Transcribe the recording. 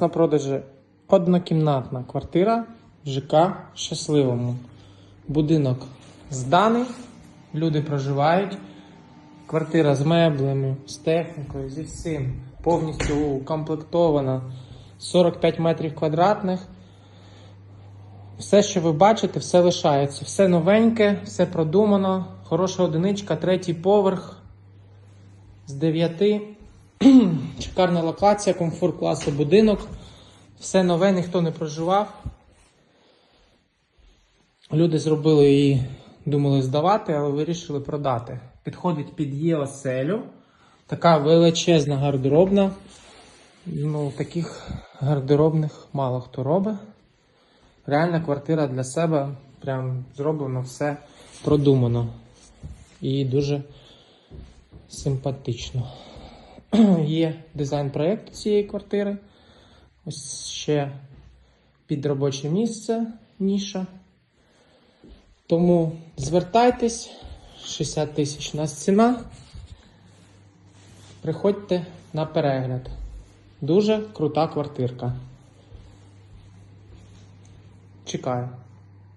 На продажі однокімнатна квартира в ЖК Щасливому. Будинок зданий, люди проживають. Квартира з меблями, з технікою, зі всім. Повністю укомплектована. 45 метрів квадратних. Все, що ви бачите, все лишається. Все новеньке, все продумано. Хороша одиничка, третій поверх з 9. Шикарна локація, комфорт класу будинок. Все нове, ніхто не проживав. Люди зробили її, думали здавати, але вирішили продати. Підходить під є оселю. Така величезна гардеробна. Ну, таких гардеробних мало хто робить. Реальна квартира для себе. Прям зроблено все продумано. І дуже симпатично. Є дизайн проєкту цієї квартири. Ось ще під робоче місце ніша. Тому звертайтесь, 60 тисяч у нас ціна. Приходьте на перегляд. Дуже крута квартирка. Чекаю.